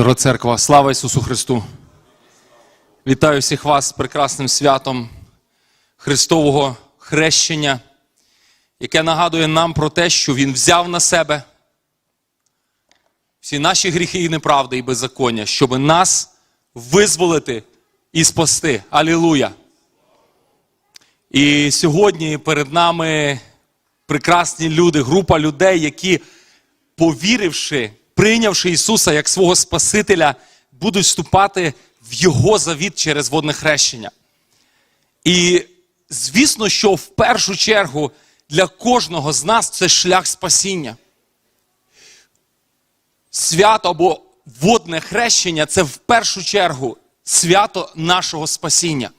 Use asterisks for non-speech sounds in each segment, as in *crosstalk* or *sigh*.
Дорога церква, слава Ісусу Христу! Вітаю всіх вас з прекрасним святом Христового хрещення, яке нагадує нам про те, що Він взяв на себе всі наші гріхи і неправди і беззаконня, щоб нас визволити і спасти. Алілуя! І сьогодні перед нами прекрасні люди, група людей, які, повіривши, прийнявши Ісуса як свого Спасителя, будуть вступати в Його завіт через водне хрещення. І звісно, що в першу чергу для кожного з нас це шлях спасіння. Свято або водне хрещення це в першу чергу свято нашого спасіння.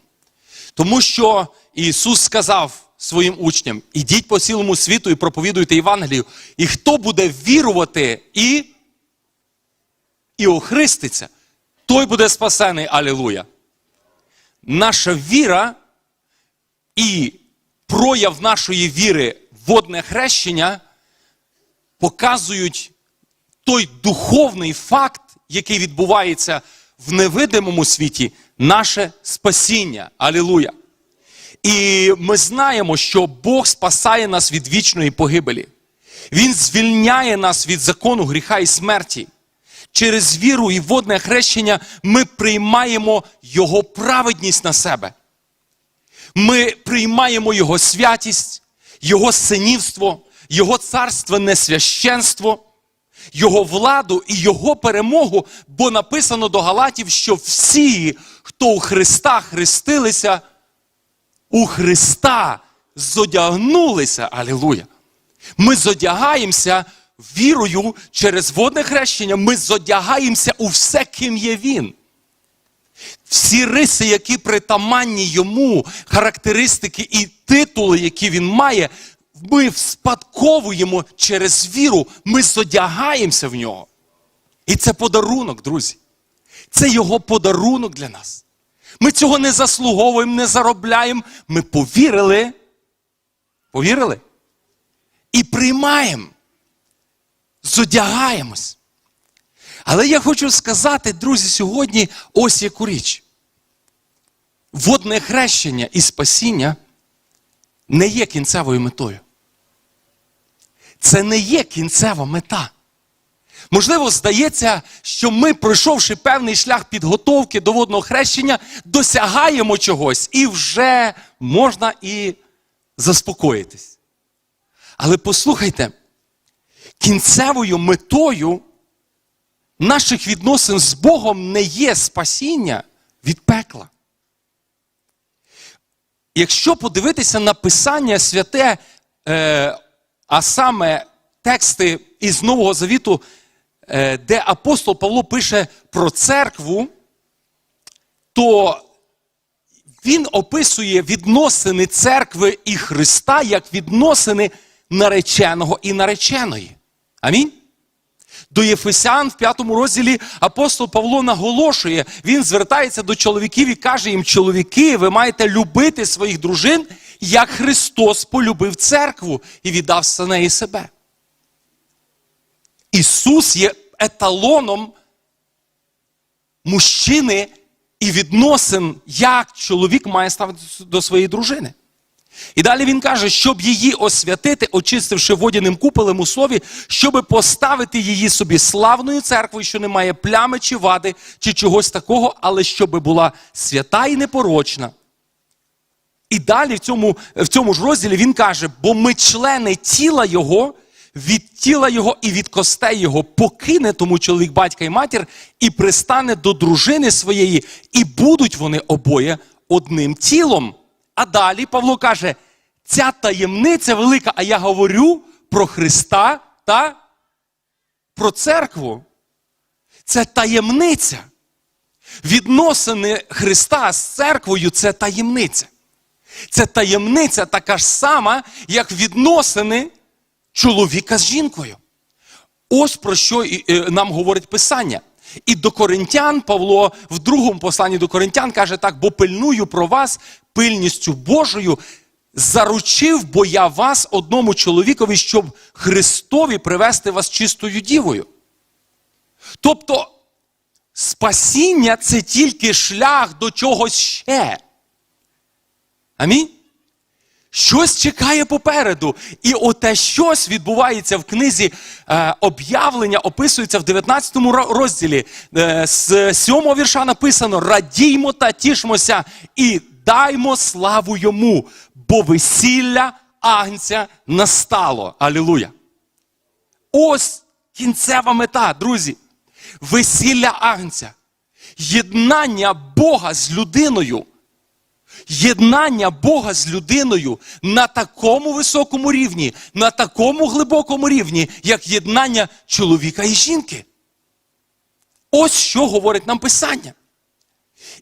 Тому що Ісус сказав своїм учням: ідіть по цілому світу і проповідуйте Євангелію. І хто буде вірувати і, і охриститься, той буде спасений. Алілуя. Наша віра і прояв нашої віри, водне хрещення, показують той духовний факт, який відбувається в невидимому світі, наше спасіння. Алілуя. І ми знаємо, що Бог спасає нас від вічної погибелі. Він звільняє нас від закону гріха і смерті. Через віру і водне хрещення ми приймаємо Його праведність на себе. Ми приймаємо Його святість, Його синівство, Його царственне священство, Його владу і Його перемогу, бо написано до Галатів, що всі, хто у Христа хрестилися, у Христа зодягнулися. Алілуя! Ми зодягаємося вірою через водне хрещення, ми зодягаємося у все, ким є Він. Всі риси, які притаманні йому, характеристики і титули, які він має, ми вспадковуємо через віру, ми зодягаємося в нього. І це подарунок, друзі. Це його подарунок для нас. Ми цього не заслуговуємо, не заробляємо. Ми повірили. Повірили? І приймаємо. Зодягаємось. Але я хочу сказати, друзі, сьогодні ось яку річ. Водне хрещення і спасіння не є кінцевою метою. Це не є кінцева мета. Можливо, здається, що ми, пройшовши певний шлях підготовки до водного хрещення, досягаємо чогось і вже можна і заспокоїтись. Але послухайте, кінцевою метою наших відносин з Богом не є спасіння від пекла. Якщо подивитися на Писання святе, е, а саме тексти із Нового Завіту, е, де апостол Павло пише про церкву, то він описує відносини церкви і Христа як відносини нареченого і нареченої. Амінь. До Єфесян в п'ятому розділі апостол Павло наголошує, він звертається до чоловіків і каже їм: чоловіки, ви маєте любити своїх дружин, як Христос полюбив церкву і віддав за неї себе. Ісус є еталоном мужчини і відносин, як чоловік має ставитися до своєї дружини. І далі він каже, щоб її освятити, очистивши водяним куполем у слові, щоб поставити її собі славною церквою, що не має плями чи вади, чи чогось такого, але щоб була свята і непорочна. І далі в цьому, в цьому ж розділі він каже: бо ми члени тіла Його, від тіла Його і від костей Його покине тому чоловік, батька і матір, і пристане до дружини своєї, і будуть вони обоє одним тілом. А далі Павло каже: ця таємниця велика, а я говорю про Христа та про церкву. Це таємниця. Відносини Христа з церквою це таємниця. Це таємниця така ж сама, як відносини чоловіка з жінкою. Ось про що нам говорить Писання. І до коринтян Павло в другому посланні до коринтян каже так: бо пильную про вас пильністю Божою, заручив бо я вас одному чоловікові, щоб Христові привести вас чистою дівою. Тобто спасіння це тільки шлях до чогось ще. Амінь. Щось чекає попереду. І оте щось відбувається в книзі е, об'явлення, описується в 19 розділі. Е, з 7 вірша написано: Радіймо та тішмося і даймо славу йому, бо весілля агнця настало. Алілуя. Ось кінцева мета, друзі. Весілля агнця. Єднання Бога з людиною. Єднання Бога з людиною на такому високому рівні, на такому глибокому рівні, як єднання чоловіка і жінки. Ось що говорить нам Писання.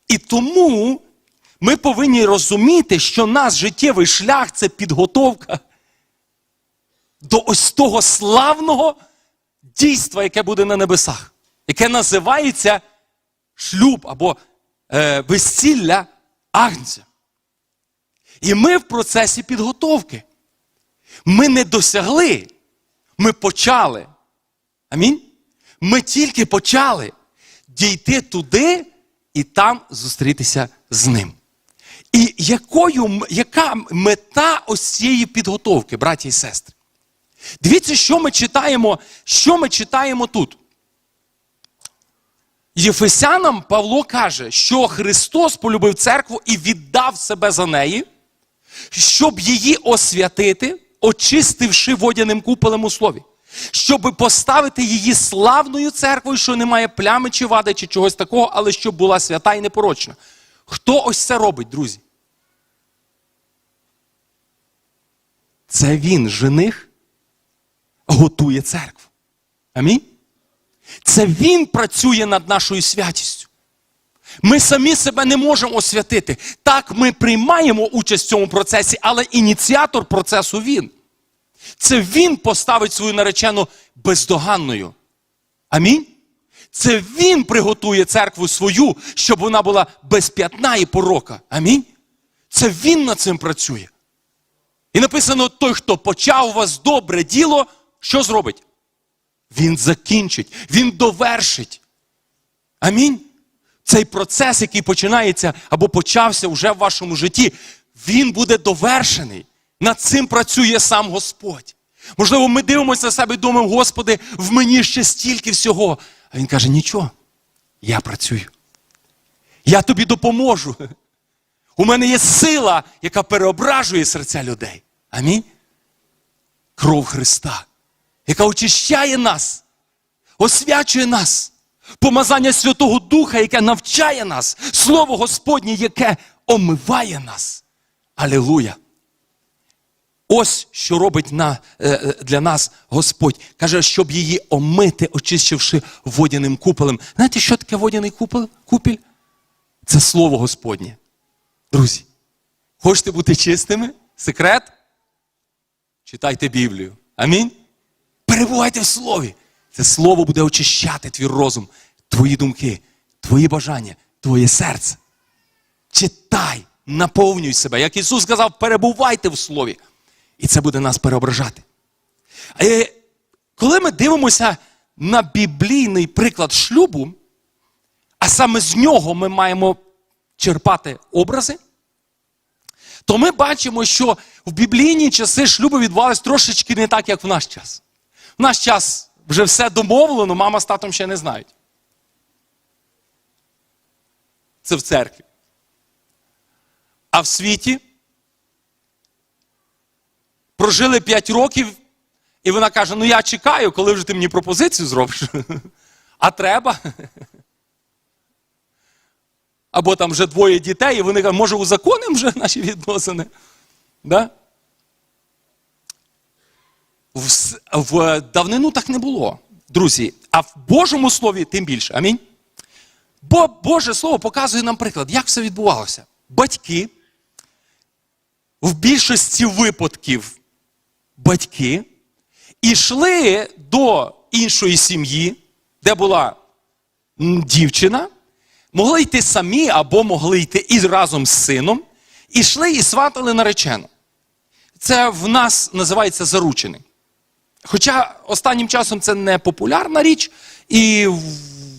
І тому ми повинні розуміти, що наш життєвий шлях це підготовка до ось того славного дійства, яке буде на небесах, яке називається шлюб або е, весілля агнця. І ми в процесі підготовки. Ми не досягли, ми почали. Амінь. Ми тільки почали дійти туди і там зустрітися з ним. І якою, яка мета ось цієї підготовки, браті і сестри? Дивіться, що ми читаємо, що ми читаємо тут. Єфесянам Павло каже, що Христос полюбив церкву і віддав себе за неї, щоб її освятити, очистивши водяним куполем у слові, щоб поставити її славною церквою, що не має плями чи вади, чи чогось такого, але щоб була свята і непорочна. Хто ось це робить, друзі? Це він, жених, готує церкву. Амінь. Це Він працює над нашою святістю. Ми самі себе не можемо освятити. Так, ми приймаємо участь в цьому процесі, але ініціатор процесу він. Це він поставить свою наречену бездоганною. Амінь. Це він приготує церкву свою, щоб вона була без п'ятна і порока. Амінь. Це він над цим працює. І написано: той, хто почав у вас добре діло, що зробить? Він закінчить, він довершить. Амінь. Цей процес, який починається або почався вже в вашому житті, він буде довершений. Над цим працює сам Господь. Можливо, ми дивимося на себе і думаємо, Господи, в мені ще стільки всього. А Він каже: нічого, я працюю. Я тобі допоможу. У мене є сила, яка переображує серця людей. Амінь. Кров Христа, яка очищає нас, освячує нас. Помазання Святого Духа, яке навчає нас, Слово Господнє, яке омиває нас. Алілуя! Ось що робить на, е, е, для нас Господь. Каже, щоб її омити, очищивши водяним куполем. Знаєте, що таке водяний купол, купіль? Це Слово Господнє. Друзі, хочете бути чистими? Секрет? Читайте Біблію. Амінь. Перебувайте в слові. Це слово буде очищати твій розум, твої думки, твої бажання, твоє серце. Читай, наповнюй себе. Як Ісус сказав, перебувайте в слові. І це буде нас переображати. Е, Коли ми дивимося на біблійний приклад шлюбу, а саме з нього ми маємо черпати образи, то ми бачимо, що в біблійні часи шлюби відбувалися трошечки не так, як в наш час. В наш час вже все домовлено, мама з татом ще не знають. Це в церкві. А в світі прожили 5 років, і вона каже: ну я чекаю, коли вже ти мені пропозицію зробиш. А треба. Або там вже двоє дітей, і вони кажуть, може, узаконимо вже наші відносини. Да? В, в давнину так не було, друзі. А в Божому Слові тим більше. Амінь. Бо Боже Слово показує нам приклад, як все відбувалося. Батьки в більшості випадків батьки ішли до іншої сім'ї, де була дівчина, могли йти самі або могли йти і разом з сином, і йшли і сватали наречену. Це в нас називається заручений. Хоча останнім часом це не популярна річ, і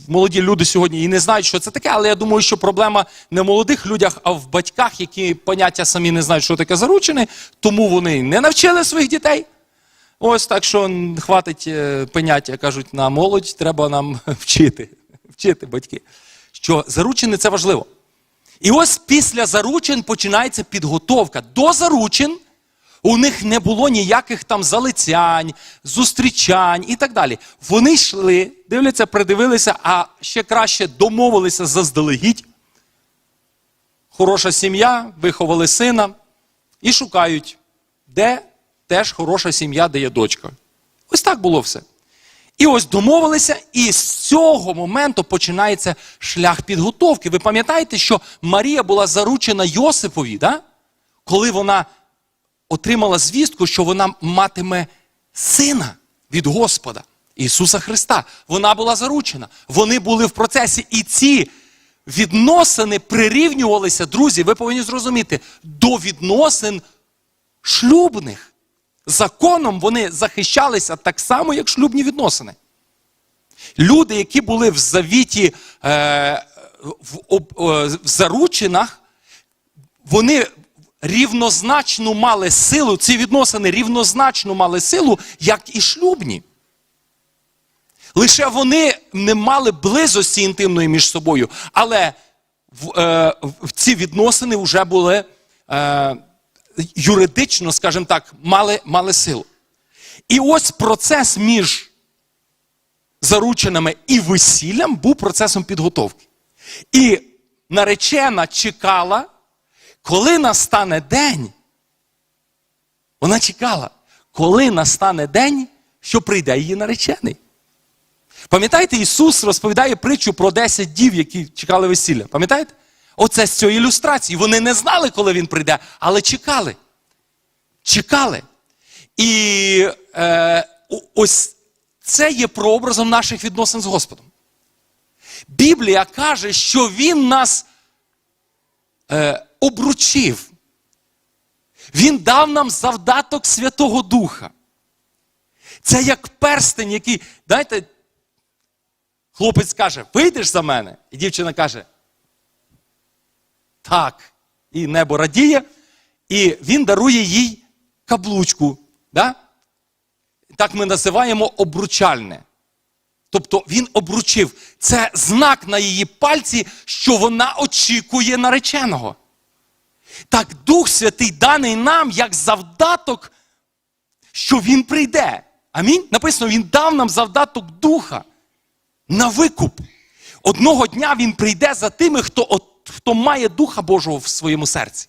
молоді люди сьогодні і не знають, що це таке, але я думаю, що проблема не в молодих людях, а в батьках, які поняття самі не знають, що таке заручений, тому вони не навчили своїх дітей. Ось так що хватить е, поняття, кажуть, на молодь треба нам *laughs* вчити, вчити батьки, що заручини це важливо. І ось після заручин починається підготовка. До заручин у них не було ніяких там залицянь, зустрічань і так далі. Вони йшли, дивляться, придивилися, а ще краще домовилися заздалегідь. Хороша сім'я, виховали сина і шукають, де теж хороша сім'я, де є дочка. Ось так було все. І ось домовилися, і з цього моменту починається шлях підготовки. Ви пам'ятаєте, що Марія була заручена Йосипові, да? коли вона отримала звістку, що вона матиме сина від Господа Ісуса Христа. Вона була заручена. Вони були в процесі, і ці відносини прирівнювалися, друзі, ви повинні зрозуміти, до відносин шлюбних. Законом вони захищалися так само, як шлюбні відносини. Люди, які були в завіті е, в, об- е, в заручинах, вони рівнозначно мали силу, ці відносини рівнозначно мали силу, як і шлюбні. Лише вони не мали близості інтимної між собою, але в, е, в ці відносини вже були е, юридично, скажімо так, мали, мали силу. І ось процес між зарученими і весіллям був процесом підготовки. І наречена чекала, коли настане день. Вона чекала, коли настане день, що прийде її наречений. Пам'ятаєте, Ісус розповідає притчу про 10 дів, які чекали весілля. Пам'ятаєте? Оце з цієї ілюстрації. Вони не знали, коли він прийде, але чекали. Чекали. І е, ось це є прообразом наших відносин з Господом. Біблія каже, що Він нас е, обручив. Він дав нам завдаток Святого Духа. Це як перстень, який, знаєте, хлопець каже, вийдеш за мене? І дівчина каже, так. І небо радіє, і він дарує їй каблучку. Да? Так ми називаємо обручальне. Тобто він обручив. Це знак на її пальці, що вона очікує нареченого. Так Дух Святий даний нам як завдаток, що Він прийде. Амінь. Написано, Він дав нам завдаток Духа на викуп. Одного дня Він прийде за тими, хто, от, хто має Духа Божого в своєму серці.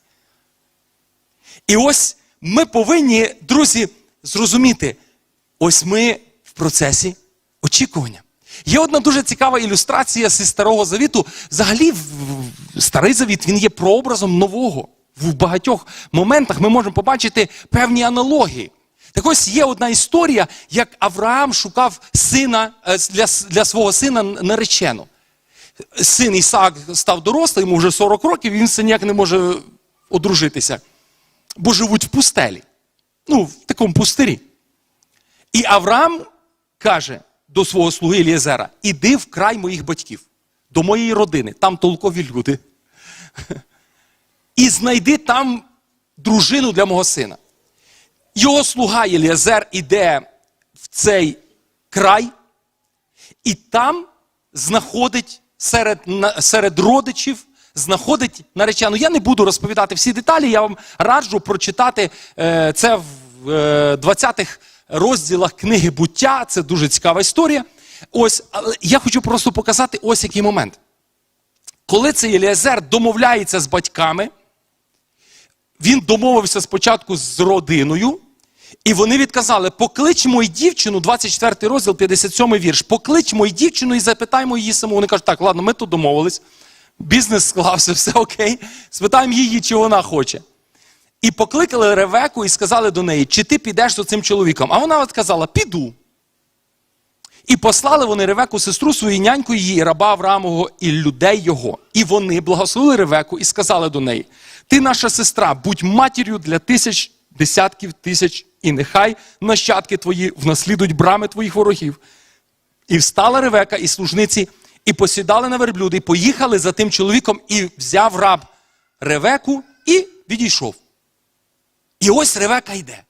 І ось ми повинні, друзі, зрозуміти, ось ми в процесі очікування. Є одна дуже цікава ілюстрація зі Старого Завіту. Взагалі, Старий Завіт він є прообразом нового. В багатьох моментах ми можемо побачити певні аналогії. Так ось є одна історія, як Авраам шукав сина е, для, для свого сина наречену. Син Ісаак став дорослий, йому вже 40 років, він все ніяк не може одружитися. Бо живуть в пустелі. Ну, в такому пустирі. І Авраам каже до свого слуги Елієзера: іди в край моїх батьків, до моєї родини, там толкові люди. І знайди там дружину для мого сина. Його слуга Елієзер іде в цей край, і там знаходить серед, серед родичів, знаходить наречену. Я не буду розповідати всі деталі, я вам раджу прочитати е, це в е, 20-х розділах книги буття. Це дуже цікава історія. Ось, але я хочу просто показати ось який момент. Коли цей Еліазер домовляється з батьками, він домовився спочатку з родиною, і вони відказали: поклич мою дівчину, 24 розділ, 57 вірш. Поклич мою дівчину і запитаймо її саму. Вони кажуть, так, ладно, ми тут домовились, бізнес склався, *laughs* все окей. Спитаємо її, чи вона хоче. І покликали Ревеку і сказали до неї, чи ти підеш за цим чоловіком? А вона сказала, піду. І послали вони Ревеку, сестру свою, няньку її, раба Авраамового, і людей його. І вони благословили Ревеку і сказали до неї: Ти наша сестра, будь матір'ю для тисяч, десятків тисяч, і нехай нащадки твої внаслідують брами твоїх ворогів. І встала Ревека і служниці, і посідали на верблюди, і поїхали за тим чоловіком, і взяв раб Ревеку і відійшов. І ось Ревека йде.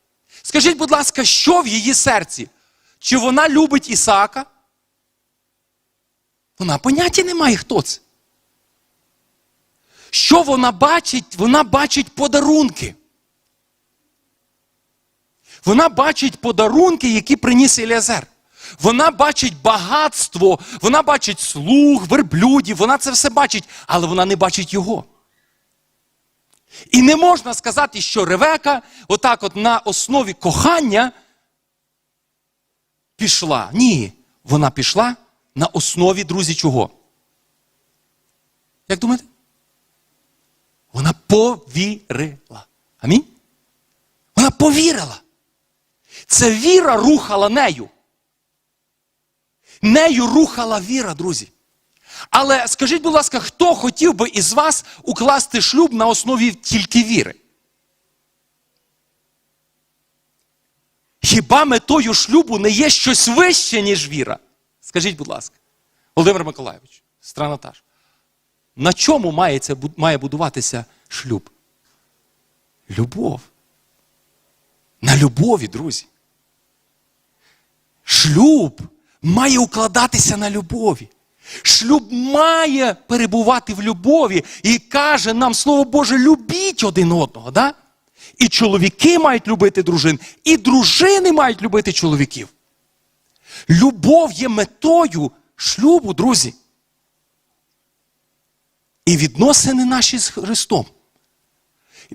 Скажіть, будь ласка, що в її серці? Чи вона любить Ісаака? Вона поняття не має, хто це. Що вона бачить? Вона бачить подарунки. Вона бачить подарунки, які приніс Еліазер. Вона бачить багатство, вона бачить слуг, верблюдів, вона це все бачить, але вона не бачить його. І не можна сказати, що Ревека отак от на основі кохання пішла. Ні, вона пішла на основі, друзі, чого? Як думаєте? Вона повірила. Амінь? Вона повірила. Це віра рухала нею. Нею рухала віра, друзі. Але скажіть, будь ласка, хто хотів би із вас укласти шлюб на основі тільки віри? Хіба метою шлюбу не є щось вище, ніж віра? Скажіть, будь ласка, Володимир Миколайович, Наташа, на чому мається, має будуватися шлюб? Любов. На любові, друзі. Шлюб має укладатися на любові. Шлюб має перебувати в любові і каже нам Слово Боже, любіть один одного. Да? І чоловіки мають любити дружин, і дружини мають любити чоловіків. Любов є метою шлюбу, друзі. І відносини наші з Христом.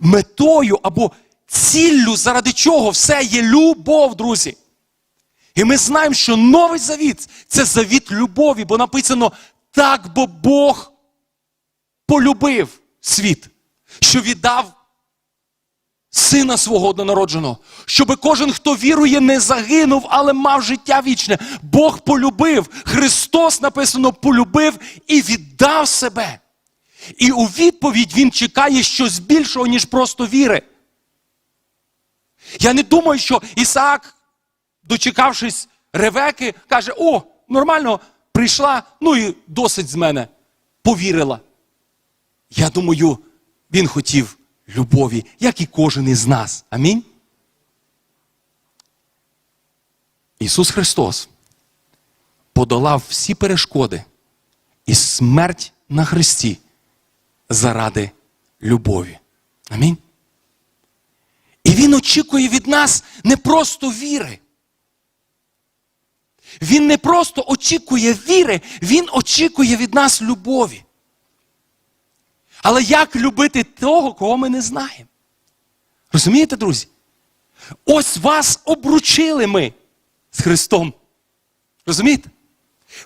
Метою або ціллю, заради чого все є любов, друзі. І ми знаємо, що новий завіт це завіт любові, бо написано так, бо Бог полюбив світ, що віддав сина свого однонародженого, щоб кожен, хто вірує, не загинув, але мав життя вічне. Бог полюбив, Христос написано, полюбив і віддав себе. І у відповідь Він чекає щось більшого, ніж просто віри. Я не думаю, що Ісаак дочекавшись Ревеки, каже: О, нормально, прийшла, ну і досить з мене повірила. Я думаю, він хотів любові, як і кожен із нас. Амінь. Ісус Христос подолав всі перешкоди і смерть на Христі заради любові. Амінь. І Він очікує від нас не просто віри. Він не просто очікує віри, Він очікує від нас любові. Але як любити того, кого ми не знаємо? Розумієте, друзі? Ось вас обручили ми з Христом. Розумієте?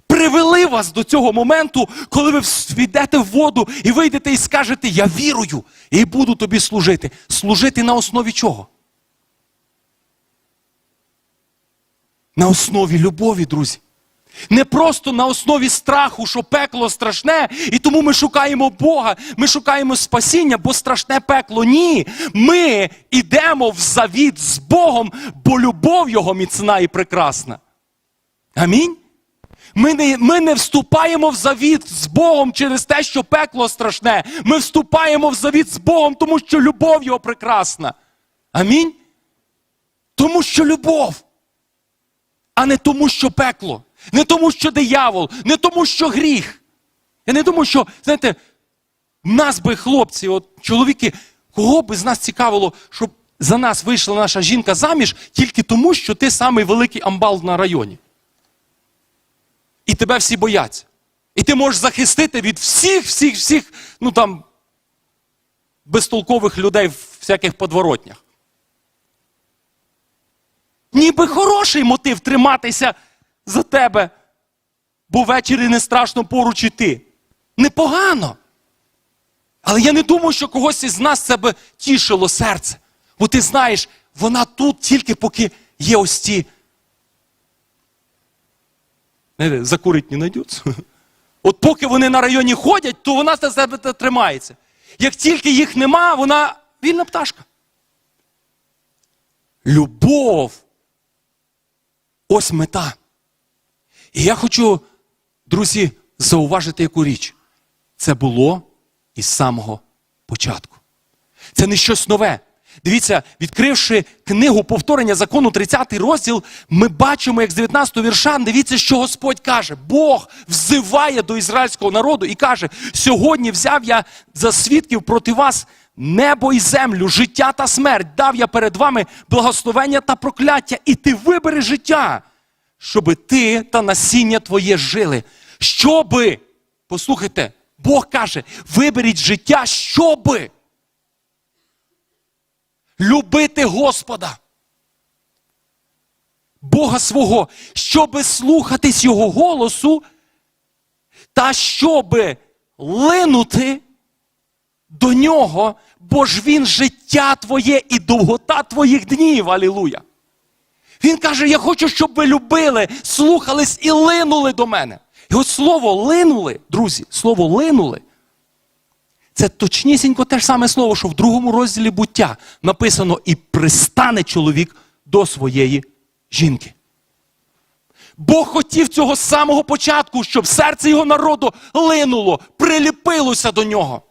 Привели вас до цього моменту, коли ви війдете в воду і вийдете і скажете, я вірую і буду тобі служити. Служити на основі чого? На основі любові, друзі. Не просто на основі страху, що пекло страшне, і тому ми шукаємо Бога, ми шукаємо спасіння, бо страшне пекло. Ні. Ми йдемо в завіт з Богом, бо любов Його міцна і прекрасна. Амінь. Ми не, ми не вступаємо в завіт з Богом через те, що пекло страшне. Ми вступаємо в завіт з Богом, тому що любов Його прекрасна. Амінь. Тому що любов а не тому, що пекло, не тому, що диявол, не тому, що гріх. Я не думаю, що, знаєте, нас би хлопці, от чоловіки, кого би з нас цікавило, щоб за нас вийшла наша жінка заміж тільки тому, що ти самий великий амбал на районі. І тебе всі бояться. І ти можеш захистити від всіх, всіх, всіх, ну там, безтолкових людей в всяких подворотнях. Ніби хороший мотив триматися за тебе, бо ввечері не страшно поруч іти. Непогано. Але я не думаю, що когось із нас це би тішило серце. Бо ти знаєш, вона тут тільки поки є ось ці. Закурить не знайдуться. От поки вони на районі ходять, то вона за себе тримається. Як тільки їх нема, вона вільна пташка. Любов Ось мета. І я хочу, друзі, зауважити яку річ. Це було із самого початку. Це не щось нове. Дивіться, відкривши книгу повторення закону, 30 розділ, ми бачимо, як з 19 вірша, дивіться, що Господь каже. Бог взиває до ізраїльського народу і каже: сьогодні взяв я за свідків проти вас небо і землю, життя та смерть. Дав я перед вами благословення та прокляття, і ти вибери життя, щоби ти та насіння твоє жили. Щоби, послухайте, Бог каже, виберіть життя, щоби любити Господа. Бога свого, щоби слухатись Його голосу, та щоби линути до нього, бо ж він життя твоє і довгота твоїх днів. Алілуя. Він каже: Я хочу, щоб ви любили, слухались і линули до мене. От слово линули, друзі, слово линули. Це точнісінько те ж саме слово, що в другому розділі буття написано: і пристане чоловік до своєї жінки. Бог хотів цього самого початку, щоб серце його народу линуло, приліпилося до нього,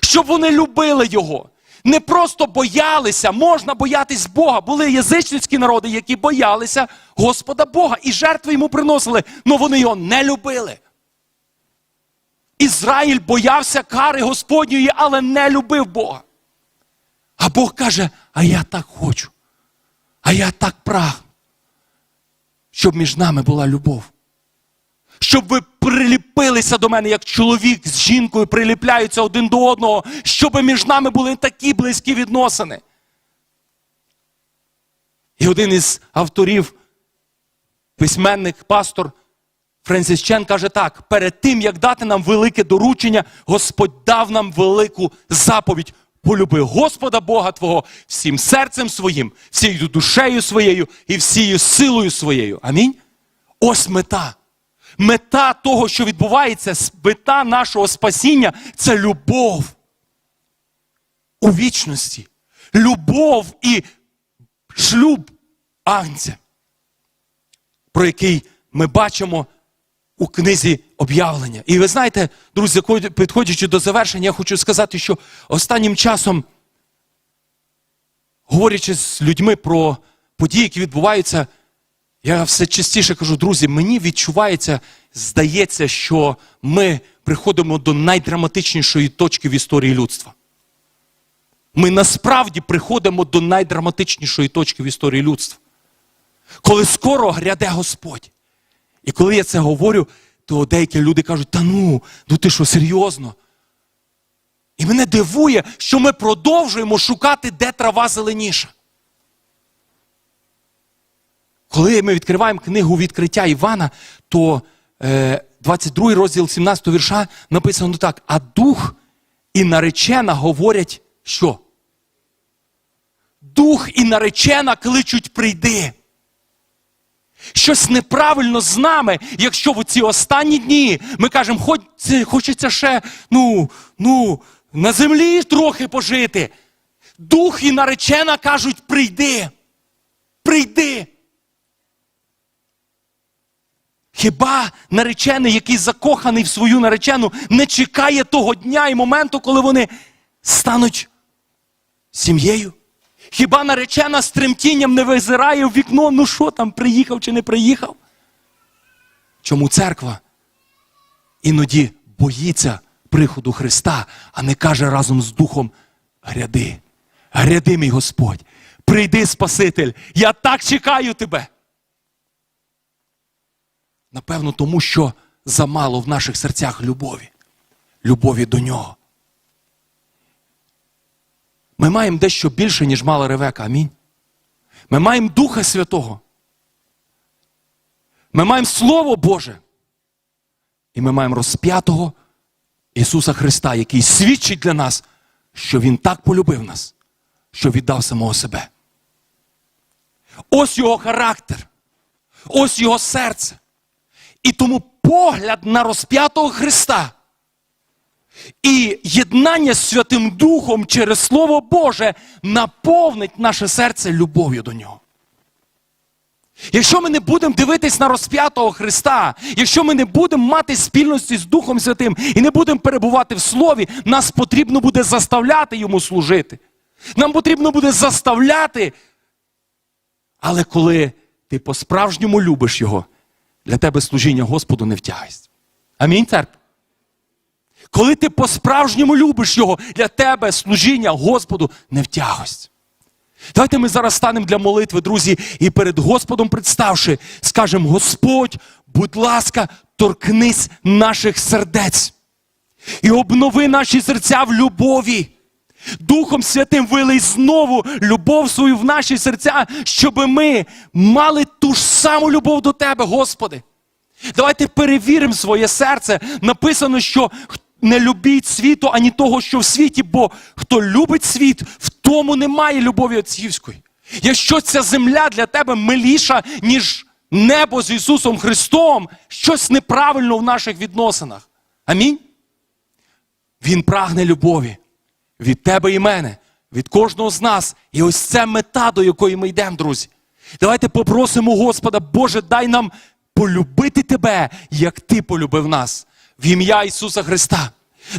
щоб вони любили його. Не просто боялися, можна боятись Бога. Були язичницькі народи, які боялися Господа Бога і жертви йому приносили, але вони його не любили. Ізраїль боявся кари Господньої, але не любив Бога. А Бог каже: а я так хочу, а я так прагну, щоб між нами була любов. Щоб ви приліпилися до мене, як чоловік з жінкою приліпляються один до одного, щоб між нами були такі близькі відносини. І один із авторів, письменник, пастор Френсіс каже так: перед тим, як дати нам велике доручення, Господь дав нам велику заповідь. Полюби Господа Бога Твого всім серцем своїм, всією душею своєю і всією силою своєю. Амінь. Ось мета. Мета того, що відбувається, мета нашого спасіння це любов у вічності. Любов і шлюб Агнця, про який ми бачимо у книзі об'явлення. І ви знаєте, друзі, підходячи до завершення, я хочу сказати, що останнім часом, говорячи з людьми про події, які відбуваються, я все частіше кажу, друзі, мені відчувається, здається, що ми приходимо до найдраматичнішої точки в історії людства. Ми насправді приходимо до найдраматичнішої точки в історії людства. Коли скоро гряде Господь. І коли я це говорю, то деякі люди кажуть, та ну, ну ти що, серйозно? І мене дивує, що ми продовжуємо шукати, де трава зеленіша. Коли ми відкриваємо книгу відкриття Івана, то е, 22 розділ 17 вірша написано так: а дух і наречена говорять, що? Дух і наречена кличуть прийди. Щось неправильно з нами, якщо в ці останні дні ми кажемо, хоч хочеться ще ну, ну, на землі трохи пожити. Дух і наречена кажуть, прийди, прийди. Хіба наречений, який закоханий в свою наречену, не чекає того дня і моменту, коли вони стануть сім'єю? Хіба наречена з тремтінням не визирає в вікно, ну що там, приїхав чи не приїхав? Чому церква іноді боїться приходу Христа, а не каже разом з Духом: гряди, гряди, мій Господь, прийди, Спаситель, я так чекаю тебе. Напевно, тому що замало в наших серцях любові, любові до нього. Ми маємо дещо більше, ніж мала Ревека. Амінь. Ми маємо Духа Святого. Ми маємо Слово Боже. І ми маємо розп'ятого Ісуса Христа, який свідчить для нас, що Він так полюбив нас, що віддав самого себе. Ось його характер, ось його серце. І тому погляд на розп'ятого Христа і єднання з Святим Духом через Слово Боже наповнить наше серце любов'ю до нього. Якщо ми не будемо дивитись на розп'ятого Христа, якщо ми не будемо мати спільності з Духом Святим і не будемо перебувати в Слові, нас потрібно буде заставляти йому служити. Нам потрібно буде заставляти. Але коли ти по-справжньому любиш його, для тебе служіння Господу не втягість. Амінь, церква. Коли ти по-справжньому любиш його, для тебе служіння Господу не втягость. Давайте ми зараз станемо для молитви, друзі, і перед Господом представши, скажемо: Господь, будь ласка, торкнись наших сердець і обнови наші серця в любові. Духом Святим вилий знову любов свою в наші серця, щоб ми мали ту ж саму любов до Тебе, Господи. Давайте перевіримо своє серце. Написано, що не любіть світу, ані того, що в світі, бо хто любить світ, в тому немає любові отцівської. Якщо ця земля для тебе миліша, ніж небо з Ісусом Христом, щось неправильно в наших відносинах. Амінь. Він прагне любові від тебе і мене, від кожного з нас. І ось це мета, до якої ми йдемо, друзі. Давайте попросимо Господа, Боже, дай нам полюбити тебе, як ти полюбив нас, в ім'я Ісуса Христа.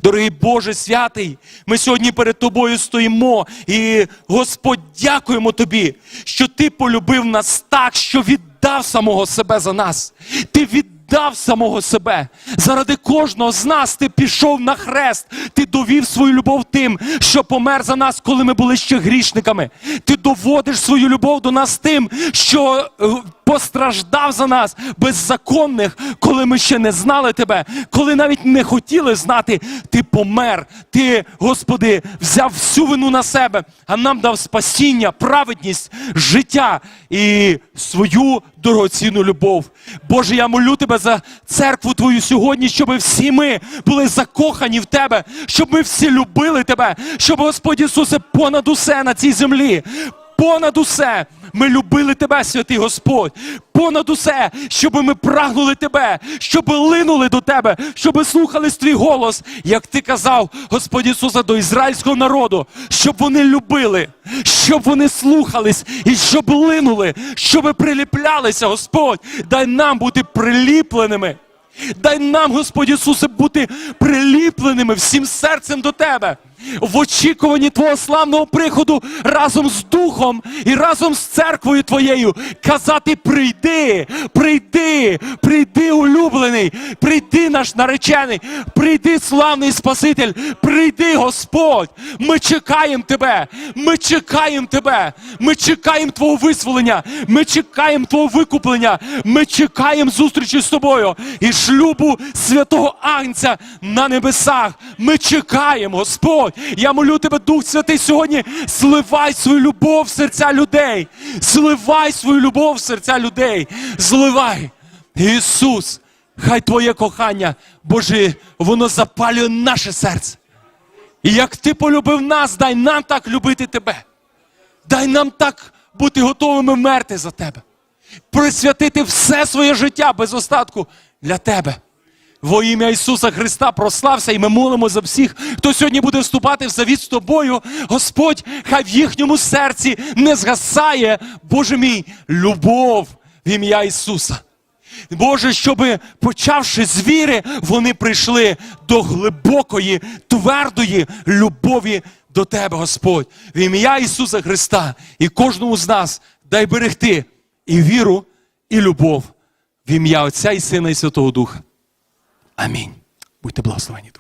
Дорогий Боже святий, ми сьогодні перед Тобою стоїмо і, Господь, дякуємо Тобі, що Ти полюбив нас так, що віддав самого себе за нас. Ти віддав самого себе. Заради кожного з нас ти пішов на хрест. Ти довів свою любов тим, що помер за нас, коли ми були ще грішниками. Ти доводиш свою любов до нас тим, що е, постраждав за нас беззаконних, коли ми ще не знали тебе, коли навіть не хотіли знати, ти помер. Ти, Господи, взяв всю вину на себе, а нам дав спасіння, праведність, життя і свою дорогоцінну любов. Боже, я молю тебе за церкву Твою сьогодні, щоб всі ми були закохані в Тебе, щоб ми всі любили Тебе, щоб Господь Ісусе понад усе на цій землі. Понад усе ми любили тебе, святий Господь. Понад усе, щоб ми прагнули тебе, щоб линули до тебе, щоб слухали твій голос, як ти казав, Господь Ісуса, до ізраїльського народу, щоб вони любили, щоб вони слухались і щоб линули, щоб приліплялися, Господь. Дай нам бути приліпленими. Дай нам, Господь Ісусе, бути приліпленими всім серцем до Тебе. В очікуванні Твого славного приходу разом з Духом і разом з церквою Твоєю казати: прийди, прийди, прийди, улюблений, прийди наш наречений, прийди, славний Спаситель, прийди, Господь. Ми чекаємо Тебе, ми чекаємо Тебе, ми чекаємо Твого визволення, ми чекаємо Твого викуплення, ми чекаємо зустрічі з тобою і шлюбу святого Агнця на небесах. Ми чекаємо, Господь. Я молю тебе, Дух Святий, сьогодні зливай свою любов в серця людей. Зливай свою любов в серця людей. Зливай. Ісус, хай Твоє кохання, Боже, воно запалює наше серце. І як ти полюбив нас, дай нам так любити тебе. Дай нам так бути готовими вмерти за тебе. Присвятити все своє життя без остатку для тебе. Во ім'я Ісуса Христа прослався, і ми молимо за всіх, хто сьогодні буде вступати в завіт з тобою. Господь, хай в їхньому серці не згасає, Боже мій, любов в ім'я Ісуса. Боже, щоб почавши з віри, вони прийшли до глибокої, твердої любові до Тебе, Господь, в ім'я Ісуса Христа і кожному з нас дай берегти і віру, і любов в ім'я Отця і Сина, і Святого Духа. Амінь. Будьте благословені,